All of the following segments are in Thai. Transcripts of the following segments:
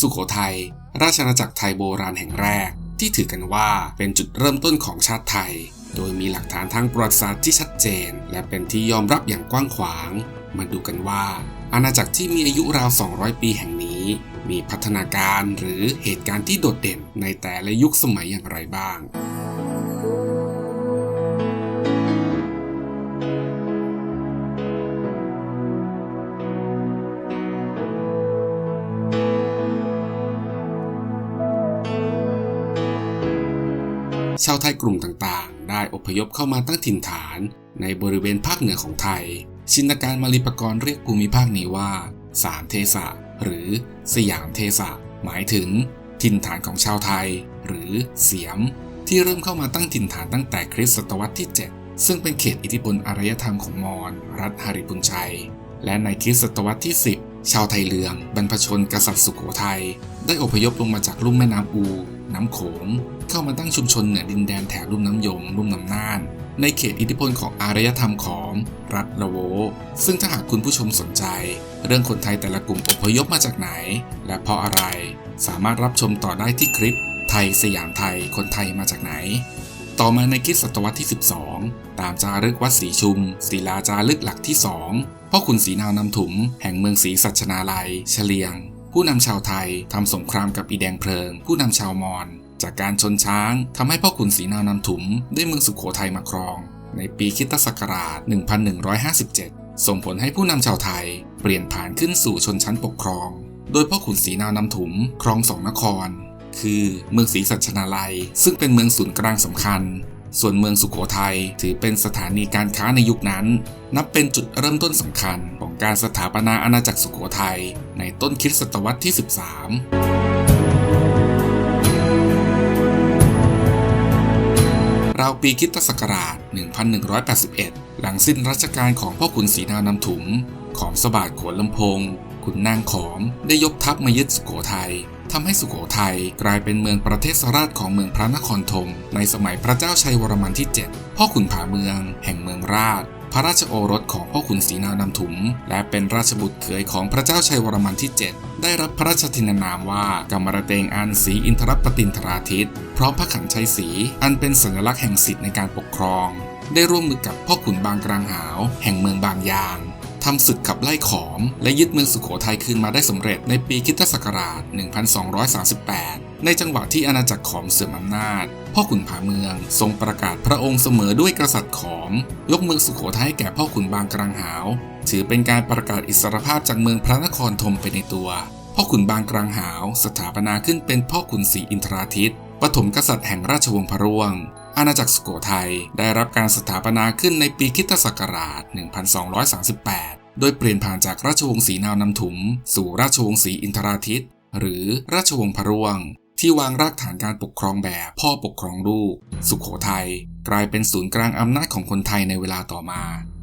สุขโขทัย ราชอาณาจักรไทยโบราณแห่งแรก ที่ถือกันว่าเป็นจุดเริ่มต้นของชาติไทย โดยมีหลักฐานทางประวัติศาสตร์ที่ชัดเจน และเป็นที่ยอมรับอย่างกว้างขวาง มาดูกันว่า อาณาจักรที่มีอายุราว 200 ปีแห่งนี้ มีพัฒนาการหรือเหตุการณ์ที่โดดเด่นในแต่ละยุคสมัยอย่างไรบ้างาวไทยกลุ่มต่างๆ ได้อพยพเข้ามาตั้งถิ่นฐาน ในบริเวณภาคเหนือของไทย ชินการมาลีปกรณ์เรียกภูมิภาคนี้ว่า สามเทสะหรือสยามเทสะหมายถึง ถิ่นฐานของชาวไทย หรือเสียม ที่เริ่มเข้ามาตั้งถิ่นฐานตั้งแต่คริสตศตวรรษที่ 7 ซึ่งเป็นเขตอิทธิพลอารยธรรมของมอญรัฐหริพุนชัย และในคริสตศตวรรษที่ 10 ชาวไทยเลือง บรรพชนกษัตริย์สุโขทัยได้อพยพลงมาจากลุ่มแม่น้ำอู น้ำโขง เข้ามาตั้งชุมชนเหนือดินแดนแถบลุ่มน้ำยมลุ่มน้ำน่าน ในเขตอิทธิพลของอารยธรรมของรัฐละโว ซึ่งถ้าหากคุณผู้ชมสนใจ เรื่องคนไทยแต่ละกลุ่มอพยพมาจากไหน และเพราะอะไร สามารถรับชมต่อได้ที่คลิป ไทยสยามไทยคนไทยมาจากไหน ต่อมาในคิสตศตวรรษที่ 12 ตามจารึกวัดศรีชุม ศิลาจารึกหลักที่สองพ่อขุนศรีนาวนำถุม แห่งเมืองศรีสัชนาลัย เฉลียง ผู้นำชาวไทยทำสงครามกับอีแดงเพลิง ผู้นำชาวมอญ จากการชนช้างทำให้พ่อขุนศรีนาวนำถุมได้เมืองสุขโขทัยมาครอง ในปีคิตศักราช 1157 ส่งผลให้ผู้นำชาวไทยเปลี่ยนผ่านขึ้นสู่ชนชั้นปกครอง โดยพ่อขุนศรีนาวนำถุมครองสองนคร คือเมืองศรีสัชนาลัย ซึ่งเป็นเมืองศูนย์กลางสำคัญ ส่วนเมืองสุขโขทัยถือเป็นสถานีการค้าในยุคนั้น นับเป็นจุดเริ่มต้นสำคัญของการสถาปนาอาณาจักรสุขโขทัยในต้นคริสตศตวรรษที่ 13าวปีคริสตศักราช 1181 หลังสิ้นรัชกาลของพ่อขุนศรีนานำถุง ของสบาทขวนลำพงขุนนางขอมได้ยกทัพมายึดสุโขทัยทำให้สุโขทัยกลายเป็นเมืองประเทศราชของเมืองพระนครธมในสมัยพระเจ้าชัยวรมันที่ 7 พ่อขุนผาเมือง แห่งเมืองราช พระราชโอรสของพ่อขุนศรีนานำถุม และเป็นราชบุตรเขยของพระเจ้าชัยวรมันที่ 7 ได้รับพระราชทินานามว่ากำมรเตงอันศรีอินทรปตินทราทิตพร้อมพระขันชัยศรีอันเป็นสัญลักษณ์แห่งสิทธิในการปกครอง ได้ร่วมมือกับพ่อขุนบางกลางหาว แห่งเมืองบางยางทำศึกขับไล่ขอม และยึดเมืองสุขโขทัยคืนมาได้สำเร็จในปีคริสตศักราช 1238 ในจังหวะที่อาณาจักรขอมเสื่อมอำนาจ พ่อขุนผาเมืองทรงประกาศพระองค์เสมอด้วยกษัตริย์ขอม ยกเมืองสุขโขทัยแก่พ่อขุนบางกลางหาว ถือเป็นการประกาศอิสรภาพจากเมืองพระนครธมไปในตัว พ่อขุนบางกลางหาว สถาปนาขึ้นเป็นพ่อขุนศรีอินทราทิตปฐมกษัตริย์แห่งราชวงศ์พระร่วง อาณาจักรสุโขทัยได้รับการสถาปนาขึ้นในปีคริสตศักราช 1238 โดยเปลี่ยนผ่านจากราชวงศ์ศรีนาวนำถุม สู่ราชวงศ์ศรีอินทราทิตหรือราชวงศ์พระร่วง ที่วางรากฐานการปกครองแบบพ่อปกครองลูก สุขโขทัยกลายเป็นศูนย์กลางอำนาจของคนไทยในเวลาต่อมา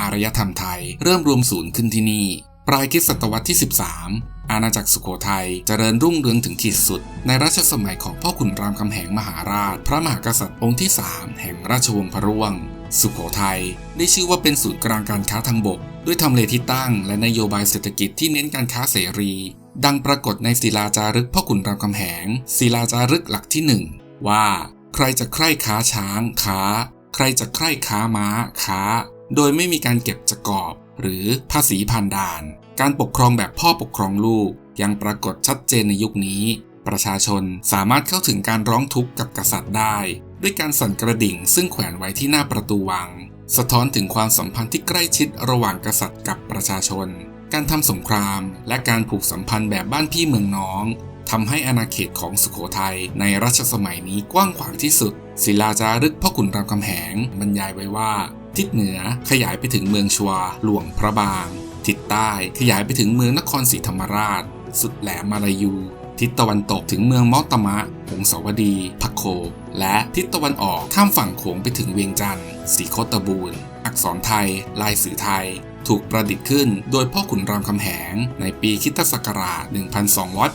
อารยธรรมไทยเริ่มรวมศูนย์ขึ้นที่นี่ ปลายคริสตศตวรรษที่ 13 อาณาจักรสุโขทัยเจริญรุ่งเรืองถึงขีดสุด ในรัชสมัยของพ่อขุนรามคำแหงมหาราช พระมหากษัตริย์องค์ที่ 3 แห่งราชวงศ์พระร่วง สุโขทัยได้ชื่อว่าเป็นศูนย์กลางการค้าทางบก ด้วยทำเลที่ตั้งและนโยบายเศรษฐกิจที่เน้นการค้าเสรี ดังปรากฏในศิลาจารึกพ่อขุนรามคำแหง ศิลาจารึกหลักที่หนึ่งว่า ใครจะใคร่ค้าช้างค้า ใครจะใคร่ค้าม้าค้า โดยไม่มีการเก็บจะกอบ หรือภาษีผ่านด่าน การปกครองแบบพ่อปกครองลูก ยังปรากฏชัดเจนในยุคนี้ ประชาชนสามารถเข้าถึงการร้องทุกข์กับกษัตริย์ได้ ด้วยการสั่นกระดิ่งซึ่งแขวนไว้ที่หน้าประตูวัง สะท้อนถึงความสัมพันธ์ที่ใกล้ชิดระหว่างกษัตริย์กับประชาชน การทำสงคราม และการผูกสัมพันธ์แบบบ้านพี่เมืองน้องทำให้อาณาเขตของสุโขทัยในรัชสมัยนี้กว้างขวางที่สุด ศิลาจารึกพ่อขุนรามคำแหงบรรยายไว้ว่า ทิศเหนือขยายไปถึงเมืองชัวหลวงพระบาง ทิศใต้ขยายไปถึงเมืองนครศรีธรรมราช สุดแหลมมาลายู ทิศตะวันตกถึงเมืองมอตมะ หงสาวดี พักโค และทิศตะวันออกข้ามฝั่งโขงไปถึงเวียงจันทร์สีโคตบูรณ์อักษรไทย ลายสื่อไทย ถูกประดิษฐ์ขึ้นโดยพ่อขุนรามคำแหง ในปีคริสตศักราช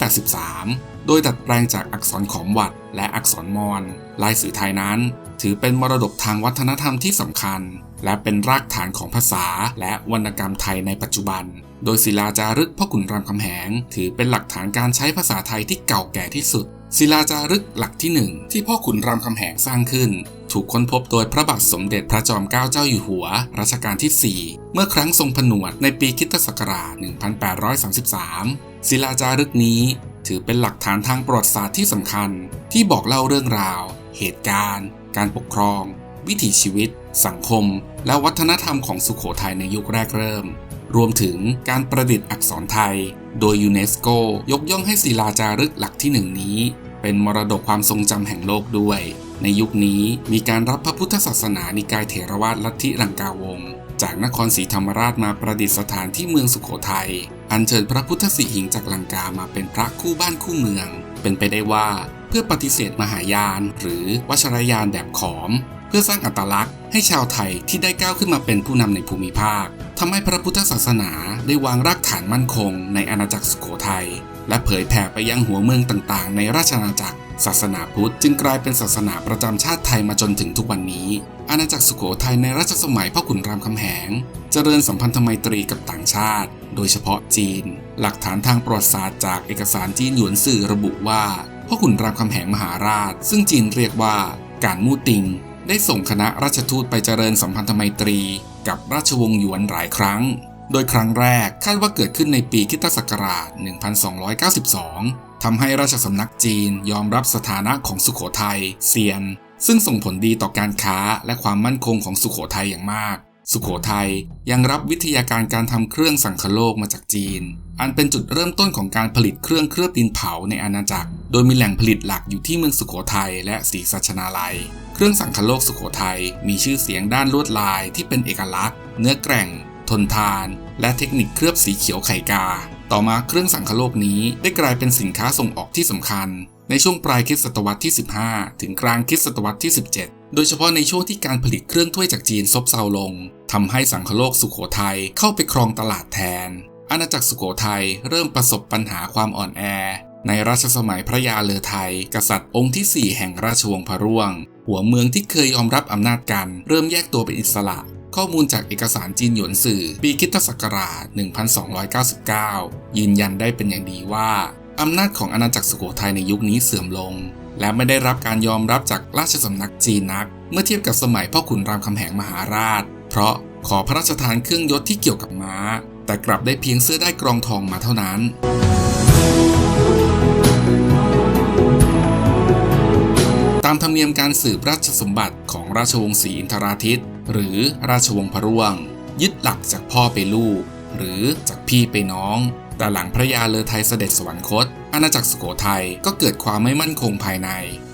1283 โดยดัดแปลงจากอักษรขอมวัดและอักษรมอญลายสื่อไทยนั้น ถือเป็นมรดกทางวัฒนธรรมที่สำคัญ และเป็นรากฐานของภาษาและวรรณกรรมไทยในปัจจุบัน โดยศิลาจารึกพ่อขุนรามคำแหง ถือเป็นหลักฐานการใช้ภาษาไทยที่เก่าแก่ที่สุด ศิลาจารึกหลักที่หนึ่งที่พ่อขุนรามคำแหงสร้างขึ้น ถูกค้นพบโดยพระบาทสมเด็จพระจอมเกล้าเจ้าอยู่หัว รัชกาลที่ 4 เมื่อครั้งทรงผนวดในปีคิตศักราช 1833 ศิลาจารึกนี้ถือเป็นหลักฐานทางประวัติศาสตร์ที่สำคัญ ที่บอกเล่าเรื่องราว เหตุการณ์ การปกครอง วิถีชีวิต สังคม และวัฒนธรรมของสุขโขทัยในยุคแรกเริ่ม รวมถึงการประดิษฐ์อักษรไทย โดยยูเนสโกยกย่องให้ศิลาจารึกหลักที่หนึ่งนี้ เป็นมรดกความทรงจำแห่งโลกด้วย ในยุคนี้มีการรับพระพุทธศาสนานิกายเถรวาทลัทธิลังกาวง จากนครศรีธรรมราชมาประดิษฐานที่เมืองสุขโขทัย อัญเชิญพระพุทธสิหิงจากลังกามาเป็นพระคู่บ้านคู่เมือง เป็นไปได้ว่าเพื่อปฏิเสธมหายาน หรือวชรยานแบบขอม เพื่อสร้างอัตลักษณ์ ให้ชาวไทยที่ได้ก้าวขึ้นมาเป็นผู้นำในภูมิภาคทำให้พระพุทธศาสนาได้วางรากฐานมั่นคงในอาณาจักรสุโขทัย และเผยแผ่ไปยังหัวเมืองต่างๆ ในราชอาณาจักร ศาสนาพุทธจึงกลายเป็นศาสนาประจำชาติไทยมาจนถึงทุกวันนี้ อาณาจักรสุโขทัยในรัชสมัยพ่อขุนรามคำแหง เจริญสัมพันธไมตรีกับต่างชาติ โดยเฉพาะจีน หลักฐานทางประวัติศาสตร์จากเอกสารจีนหยวนสื่อระบุว่าพ่อขุนรามคำแหงมหาราช ซึ่งจีนเรียกว่าการมู่ติง ได้ส่งคณะราชทูตไปเจริญสัมพันธไมตรี กับราชวงศ์หยวนหลายครั้ง โดยครั้งแรกคาดว่าเกิดขึ้นในปีคิตศักราช 1292 ทำให้ราชสำนักจีนยอมรับสถานะของสุขโขทัยเซียน ซึ่งส่งผลดีต่อการค้าและความมั่นคงของสุขโขทัยอย่างมาก สุขโขทัยยังรับวิทยาการการทำเครื่องสังคโลกมาจากจีน อันเป็นจุดเริ่มต้นของการผลิตเครื่องเคลือบดินเผาในอาณาจักร โดยมีแหล่งผลิตหลักอยู่ที่เมืองสุขโขทัยและศรีสัชนาลัย เครื่องสังคโลกสุขโขทัยมีชื่อเสียงด้านลวดลายที่เป็นเอกลักษณ์ เนื้อแกร่ง ทนทาน และเทคนิคเคลือบสีเขียวไข่กา ต่อมาเครื่องสังคโลกนี้ได้กลายเป็นสินค้าส่งออกที่สำคัญ ในช่วงปลายคริสตศตวรรษที่ 15 ถึงกลางคริสตศตวรรษที่ 17 โดยเฉพาะในช่วงที่การผลิตเครื่องถ้วยจากจีนซบเซาลงทำให้สังคโลกสุขโขทัยเข้าไปครองตลาดแทน อาณาจักรสุโขทัยเริ่มประสบปัญหาความอ่อนแอ ในราชสมัยพระยาเลอไทย กษัตริย์องค์ที่ 4 แห่งราชวงศ์พระร่วง หัวเมืองที่เคยยอมรับอำนาจกัน เริ่มแยกตัวเป็นอิสระ ข้อมูลจากเอกสารจีนหยวนสื่อ ปีคริสตศักราช 1299 ยืนยันได้เป็นอย่างดีว่าอำนาจของอาณาจักรสุโขทัยในยุคนี้เสื่อมลง และไม่ได้รับการยอมรับจากราชสำนักจีนนัก เมื่อเทียบกับสมัยพ่อขุนรามคำแหงมหาราช เพราะขอพระราชทานเครื่องยศที่เกี่ยวกับม้า แต่กลับได้เพียงเสื้อได้กรองทองมาเท่านั้นตามธรรมเนียมการสืบราชสมบัติของราชวงศ์ศรีอินทราทิต หรือราชวงศ์พระร่วง ยึดหลักจากพ่อไปลูก หรือจากพี่ไปน้อง แต่หลังพระยาเลอไทยเสด็จสวรรคต อาณาจักรสุโขทัยก็เกิดความไม่มั่นคงภายใน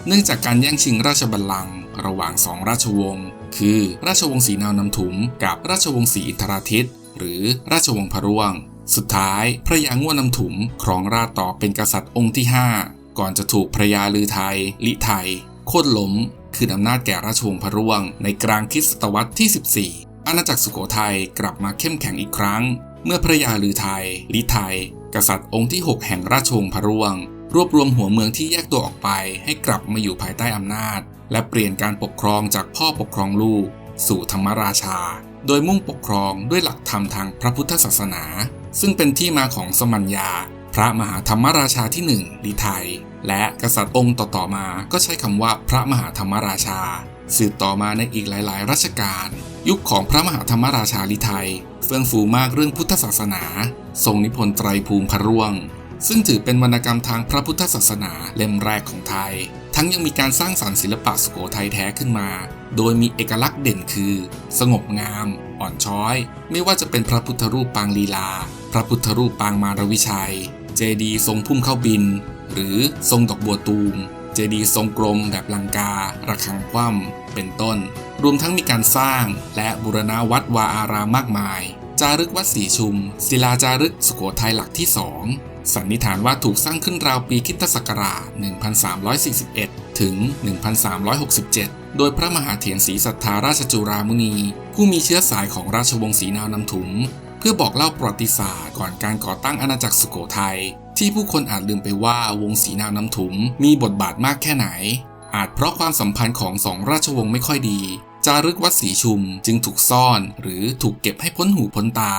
เนื่องจากการแย่งชิงราชบัลลังก์ระหว่างสองราชวงศ์คือราชวงศ์ศรีนาวนำถุม กับราชวงศ์ศรีอินทราทิตหรือราชวงศ์พระร่วง สุดท้ายพระยาง่วนนำถุมครองราชต่อเป็นกษัตริย์องค์ที่ 5 ก่อนจะถูกพระยาลือไทยลิไทยโค่นล้ม คืนอำนาจแก่ราชวงศ์พระร่วง ในกลางคริสตศตวรรษที่ 14 อาณาจักรสุโขทัยกลับมาเข้มแข็งอีกครั้ง เมื่อพระยาลือไทยลิไทย กษัตริย์องค์ที่ 6 แห่งราชวงศ์พระร่วง รวบรวมหัวเมืองที่แยกตัวออกไป ให้กลับมาอยู่ภายใต้อำนาจ และเปลี่ยนการปกครองจากพ่อปกครองลูก สู่ธรรมราชา โดยมุ่งปกครองด้วยหลักธรรมทางพระพุทธศาสนา ซึ่งเป็นที่มาของสมัญญา พระมหาธรรมราชาที่หนึ่งลิไทย และกษัตริย์องค์ต่อๆมาก็ใช้คำว่าพระมหาธรรมราชา สืบต่อมาในอีกหลาย ๆ รัชกาลยุคของพระมหาธรรมราชาลิไทย เฟื่องฟูมากเรื่องพุทธศาสนา ทรงนิพนธ์ไตรภูมิพระร่วง ซึ่งถือเป็นวรรณกรรมทางพระพุทธศาสนาเล่มแรกของไทย ทั้งยังมีการสร้างสรรค์ศิลปะสุโขทัยแท้ขึ้นมา โดยมีเอกลักษณ์เด่นคือ สงบงาม อ่อนช้อย ไม่ว่าจะเป็นพระพุทธรูปปางลีลา พระพุทธรูปปางมารวิชัย เจดีทรงพุ่มเข้าบิน หรือทรงดอกบัวตูม เจดีทรงกลมแบบลังการะฆังคว่ำเป็นต้น รวมทั้งมีการสร้างและบูรณะวัดวาอารามมากมาย จารึกวัดศรีชุม ศิลาจารึกสุโขทัยหลักที่สองสันนิษฐานว่าถูกสร้างขึ้นราวปีคริสตศักราช 1341 ถึง 1367 โดยพระมหาเถรศรีสัทธาราชจุรามุนี ผู้มีเชื้อสายของราชวงศ์ศรีนาวนำถุม เพื่อบอกเล่าประวัติศาสตร์ก่อนการก่อตั้งอาณาจักรสุโขทัยที่ผู้คนอาจลืมไปว่าวงศรีนาวนำถุมมีบทบาทมากแค่ไหน อาจเพราะความสัมพันธ์ของสองราชวงศ์ไม่ค่อยดี จารึกวัดศรีชุมจึงถูกซ่อนหรือถูกเก็บให้พ้นหูพ้นตา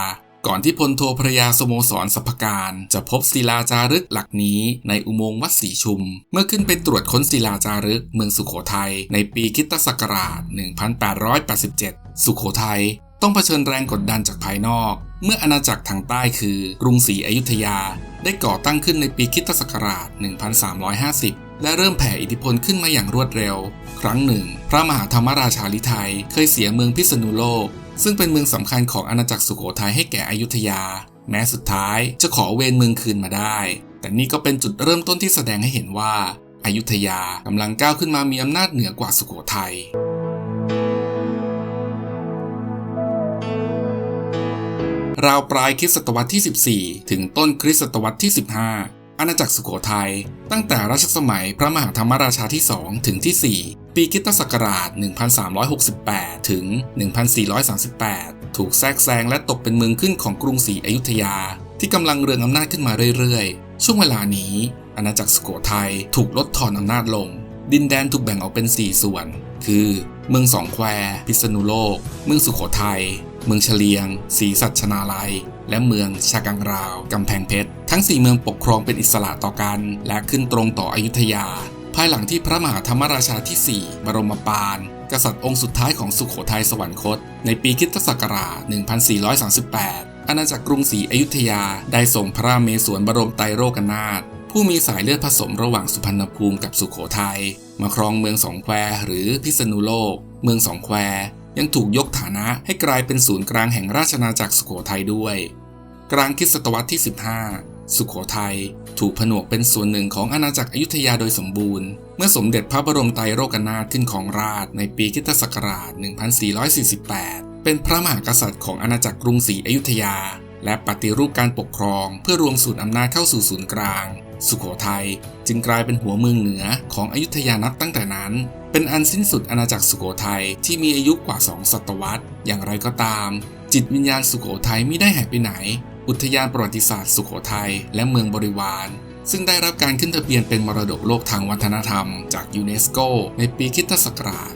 ก่อนที่พลโทพระยาสโมสรสัพพการจะพบศิลาจารึกหลักนี้ในอุโมงค์วัดศรีชุม เมื่อขึ้นไปตรวจค้นศิลาจารึกเมืองสุขโขทัยในปีคิตศักราช 1887 สุขโขทัย ต้องเผชิญแรงกดดันจากภายนอก เมื่ออาณาจักรทางใต้คือกรุงศรีอยุธยา ได้ก่อตั้งขึ้นในปีคิตศักราช 1350 และเริ่มแผ่อิทธิพลขึ้นมาอย่างรวดเร็ว ครั้งหนึ่ง พระมหาธรรมราชาลิไทยเคยเสียเมืองพิษณุโลก ซึ่งเป็นเมืองสำคัญของอาณาจักรสุโขทัยให้แก่อยุธยา แม้สุดท้ายจะขอเวรเมืองคืนมาได้ แต่นี่ก็เป็นจุดเริ่มต้นที่แสดงให้เห็นว่าอายุทยากำลังก้าวขึ้นมามีอำนาจเหนือกว่าสุโขทัย ราวปลายคริสตศตวรรษที่ 14 ถึงต้นคริสตศตวรรษที่ 15 อาณาจักรสุโขทัย ตั้งแต่รัชสมัยพระมหาธรรมราชาที่ 2 ถึงที่ 4 ปีคิตศักราช 1368 ถึง 1438 ถูกแทรกแซงและตกเป็นเมืองขึ้นของกรุงศรีอยุธยา ที่กำลังเรืองอำนาจขึ้นมาเรื่อยๆ ช่วงเวลานี้ อาณาจักรสุโขทัยถูกลดทอนอำนาจลง ดินแดนถูกแบ่งออกเป็น 4 ส่วน คือ เมืองสองแคว พิษณุโลก เมืองสุโขทัย เมืองเฉลียงศรีสัชนาลัย และเมืองชากังราว กำแพงเพชร ทั้ง 4 เมืองปกครองเป็นอิสระต่อกัน และขึ้นตรงต่ออยุธยา ภายหลังที่พระมหาธรรมราชาที่ 4 บรมปานกษัตริย์องค์สุดท้ายของสุขโขทัยสวรรคต ในปีคริสตศักราช 1438 อาณาจักรกรุงศรีอยุธยาได้ส่งพระเมศวรบรมไตรโลกนาถผู้มีสายเลือดผสมระหว่างสุพรรณภูมิกับสุขโขทัยมาครองเมืองสองแควหรือพิษณุโลก เมืองสองแคว ยังถูกยกฐานะให้กลายเป็นศูนย์กลางแห่งราชนาจักรสุโขทัยด้วย กลางคริสตศตวรรษที่ 15 สุโขทัยถูกผนวกเป็นส่วนหนึ่งของอาณาจักรอยุธยาโดยสมบูรณ์ เมื่อสมเด็จพระบรมไตรโลกนาถขึ้นของราชในปีคริสตศักราช 1448 เป็นพระมหากษัตริย์ของอาณาจักรกรุงศรีอยุธยา และปฏิรูปการปกครองเพื่อรวมศูนย์อำนาจเข้าสู่ศูนย์กลาง สุโขทัยจึงกลายเป็นหัวเมืองเหนือของอยุธยานับตั้งแต่นั้น เป็นอันสิ้นสุดอาณาจักรสุโขทัยที่มีอายุกว่า 2 ศตวรรษ อย่างไรก็ตาม จิตวิญญาณสุโขทัยไม่ได้หายไปไหน อุทยานประวัติศาสตร์สุโขทัยและเมืองบริวาร ซึ่งได้รับการขึ้นทะเบียนเป็นมรดกโลกทางวัฒนธรรมจากยูเนสโกในปีคริสตศักราช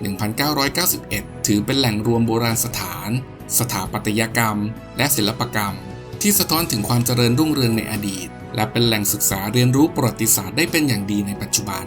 1991 ถือเป็นแหล่งรวมโบราณสถาน สถาปัตยกรรม และศิลปกรรม ที่สะท้อนถึงความเจริญรุ่งเรืองในอดีต และเป็นแหล่งศึกษาเรียนรู้ประวัติศาสตร์ได้เป็นอย่างดีในปัจจุบัน